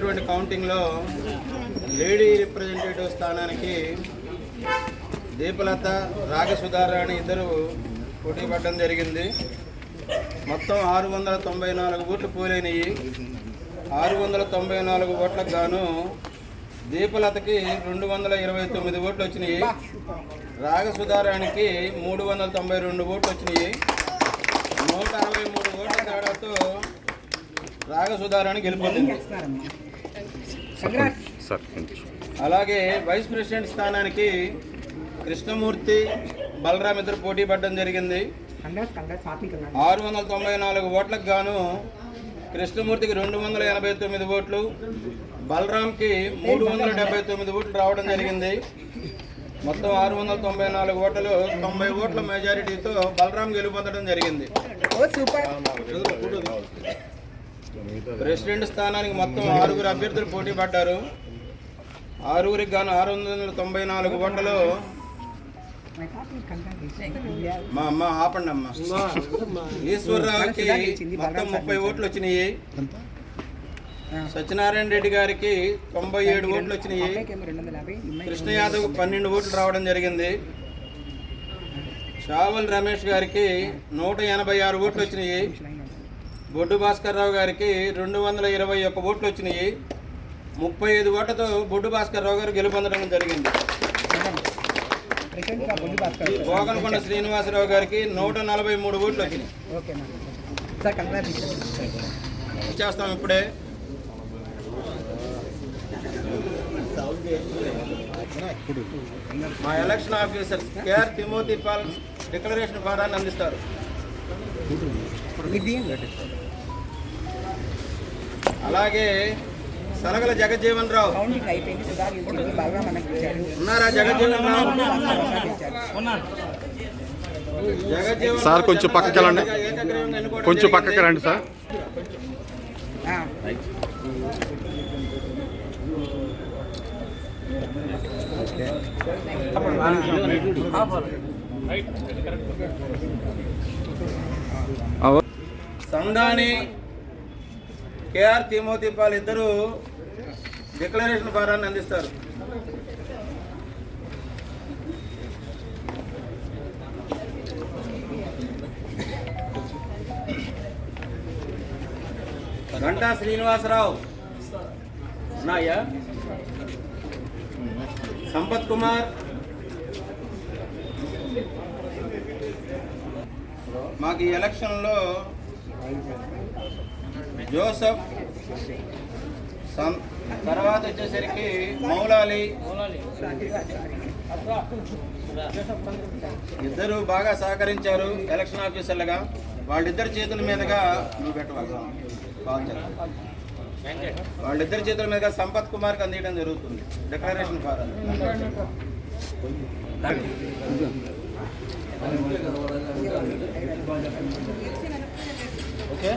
కౌంటింగ్లో lady representative స్థానానికి దీపలత రాగసుధారాణి ఇద్దరు పోటీ పడడం జరిగింది. మొత్తం ఆరు వందల తొంభై నాలుగు ఓట్లు పోలైనవి ఆరు వందల తొంభై నాలుగు ఓట్లకు గాను దీపలతకి రెండు వందల ఇరవై తొమ్మిది ఓట్లు వచ్చినాయి. రాగసుధారానికి మూడు వందల తొంభై రెండు ఓట్లు వచ్చినాయి. నూట అరవై మూడు ఓట్ల తేడాతో రాగసుధారాన్ని గెలుపొందింది. అలాగే వైస్ ప్రెసిడెంట్ స్థానానికి కృష్ణమూర్తి బలరాం ఇద్దరు పోటీ పడడం జరిగింది. ఆరు వందల తొంభై నాలుగు ఓట్లకు గాను కృష్ణమూర్తికి రెండు వందల ఎనభై తొమ్మిది ఓట్లు బలరాంకి మూడు వందల డెబ్బై తొమ్మిది ఓట్లు రావడం జరిగింది. మొత్తం ఆరు వందల తొంభై నాలుగు ఓట్లలో తొంభై ఓట్ల మెజారిటీతో బలరాం గెలుపొందడం జరిగింది. ప్రెసిడెంట్ స్థానానికి మొత్తం ఆరుగురు అభ్యర్థులు పోటీ పడ్డారు. ఆరుగురికి గాను ఆరు వందల తొంభై నాలుగు ఓట్లలో మా అమ్మ ఆపండి అమ్మ. ఈశ్వరరావుకి మొత్తం ముప్పై ఓట్లు వచ్చినాయి. సత్యనారాయణ రెడ్డి గారికి తొంభై ఏడు ఓట్లు వచ్చినాయి. కృష్ణ యాదవ్ పన్నెండు ఓట్లు రావడం జరిగింది. షావల్ రమేష్ గారికి నూట ఎనభై ఆరు ఓట్లు వచ్చినాయి. బొడ్డు భాస్కర్ రావు గారికి రెండు వందల ఇరవై ఒక్క ఓట్లు వచ్చినాయి. ముప్పై ఐదు ఓట్లతో బొడ్డు భాస్కర్ రావు గారు గెలుపొందడం జరిగింది. గోకనకొండ శ్రీనివాసరావు గారికి నూట నలభై మూడు ఓట్లు వచ్చినాయి. చేస్తాం ఇప్పుడే. మా election officer K R Timothy Paul declaration ఫారాన్ని అందిస్తారు. అలాగే సలగల జగజ్జీవన్ రావు. ఉన్నారా జగజ్జీవన్ రావు? జగజ్జీవన్ సార్ కొంచెం పక్కకి వెళ్ళండి. కొంచెం. పక్కకి రండి సార్. అవ- సండాని కేఆర్ తిమోతి పాల్ ఇద్దరు డిక్లరేషన్ ఫారాన్ని అందిస్తారు. గంటా శ్రీనివాసరావు. ఉన్నాయా? సంపత్ కుమార్. మాకు ఈ ఎలక్షన్లో జోసఫ్. తర్వాత వచ్చేసరికి మౌలాలి. ఇద్దరు బాగా సహకరించారు ఎలక్షన్ ఆఫీసర్లుగా. వాళ్ళిద్దరి చేతుల మీదుగా నువ్వు పెట్టవాలి వాళ్ళిద్దరి చేతుల మీదుగా సంపత్ కుమార్కి అందించడం జరుగుతుంది. Declaration form okay.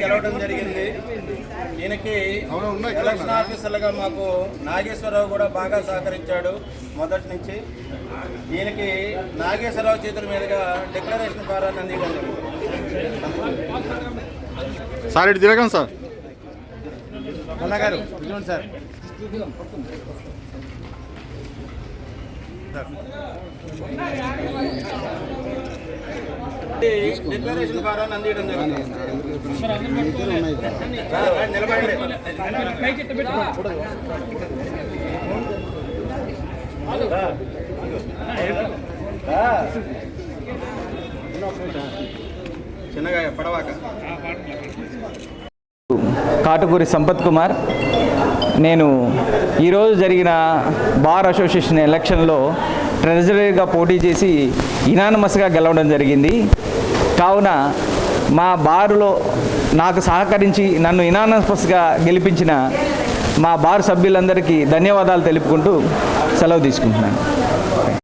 గెలవడం జరిగింది. దీనికి ఎలక్షన్ ఆఫీసర్లుగా మాకు నాగేశ్వరరావు కూడా బాగా సహకరించాడు మొదటి నుంచి. దీనికి నాగేశ్వరరావు చేతుల మీదుగా డిక్లరేషన్ ఫారాన్ని అందించడం జరిగింది సార్ ఇటు తిరగండి సార్. గారు ఇదిగోండి సార్ డిక్లరేషన్ ఫారాన్ని అందించడం జరిగింది. సార్, నిలబడండి. చిన్నగా పడవాక. కాటుకూరి సంపత్ కుమార్ నేను ఈరోజు జరిగిన బార్ అసోసియేషన్ ఎలక్షన్లో ట్రెజరీగా పోటీ చేసి ఇనానమస్గా గెలవడం జరిగింది. కావున మా బారులో నాకు సహకరించి నన్ను ఇనానమస్గా గెలిపించిన మా బార్ సభ్యులందరికీ ధన్యవాదాలు తెలుపుకుంటూ సెలవు తీసుకుంటున్నాను.